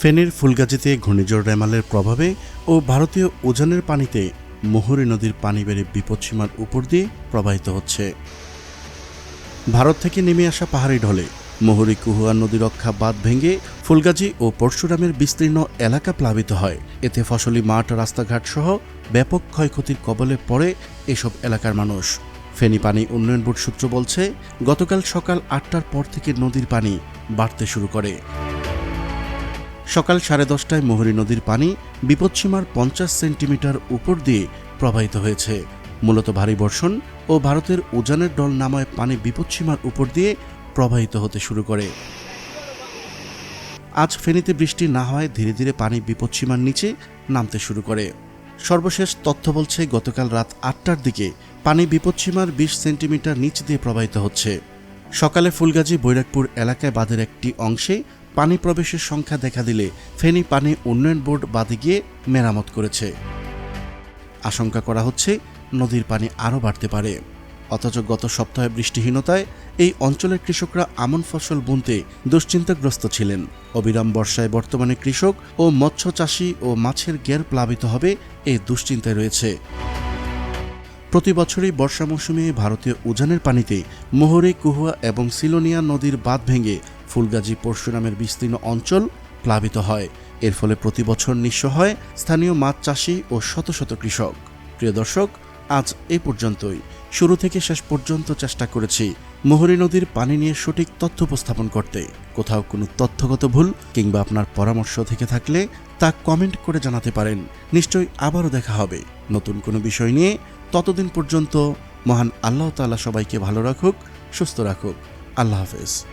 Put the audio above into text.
ফেনীর ফুলগাজীতে ঘূর্ণিঝড় রেমালের প্রভাবে ও ভারতীয় উজানের পানিতে মুহুরী নদীর পানি বেড়ে বিপদসীমার উপর দিয়ে প্রবাহিত হচ্ছে। ভারত থেকে নেমে আসা পাহাড়ি ঢলে মুহুরী কুহুয়া নদী রক্ষা বাঁধ ভেঙে ফুলগাজী ও পরশুরামের বিস্তীর্ণ এলাকা প্লাবিত হয়। এতে ফসলি, মাঠ, রাস্তাঘাট সহ ব্যাপক ক্ষয়ক্ষতির কবলে পড়ে এসব এলাকার মানুষ। ফেনী পানি উন্নয়ন বোর্ড সূত্র বলছে, গতকাল সকাল আটটার পর থেকে নদীর পানি বাড়তে শুরু করে। সকাল সাড়ে দশটায় মোহরী নদীর পানি বিপদসীমার পঞ্চাশ সেন্টিমিটার উপর দিয়ে প্রবাহিত হয়েছে। মূলত ভারী বর্ষণ ও ভারতের উজানের ডল নামায় পানি বিপদসীমার উপর দিয়ে প্রবাহিত হতে শুরু করে। আজ ফেনীতে বৃষ্টি না হওয়ায় ধীরে ধীরে পানি বিপদসীমার নিচে নামতে শুরু করে। সর্বশেষ তথ্য বলছে, গতকাল রাত আটটার দিকে পানি বিপদসীমার বিশ সেন্টিমিটার নিচ দিয়ে প্রবাহিত হচ্ছে। সকালে ফুলগাজী বৈরাগপুর এলাকায় বাঁধের একটি অংশে পানি প্রবেশের সংখ্যা দেখা দিলে ফেনী পানি উন্নয়ন বোর্ড বাদে গিয়ে মেরামত করেছে। আশঙ্কা করা হচ্ছে নদীর পানি আরও বাড়তে পারে। অথচ গত সপ্তাহে বৃষ্টিহীনতায় এই অঞ্চলের কৃষকরা আমন ফসল বুনতে দুশ্চিন্তাগ্রস্ত ছিলেন। অবিরাম বর্ষায় বর্তমানে কৃষক ও মৎস্য চাষি ও মাছের গের প্লাবিত হবে এই দুশ্চিন্তায় রয়েছে। প্রতি বছরই বর্ষা মৌসুমে ভারতীয় উজানের পানিতে মোহরে, কুহুয়া এবং সিলোনিয়া নদীর বাঁধ ভেঙে ফুলগাজী পরশুরামের বিস্তীর্ণ অঞ্চল প্লাবিত হয়। এর ফলে প্রতি বছর নিঃস্ব হয় স্থানীয় মাছ চাষি ও শত শত কৃষক। প্রিয় দর্শক, আজ এই পর্যন্তই। শুরু থেকে শেষ পর্যন্ত চেষ্টা করেছি মোহরী নদীর পানি নিয়ে সঠিক তথ্য উপস্থাপন করতে। কোথাও কোনো তথ্যগত ভুল কিংবা আপনার পরামর্শ থেকে থাকলে তা কমেন্ট করে জানাতে পারেন। নিশ্চয়ই আবারও দেখা হবে। নতুন কোনো বিষয় নিয়ে ততদিন পর্যন্ত মহান আল্লাহ তাআলা সবাইকে ভালো রাখুক, সুস্থ রাখুক। আল্লাহ হাফেজ।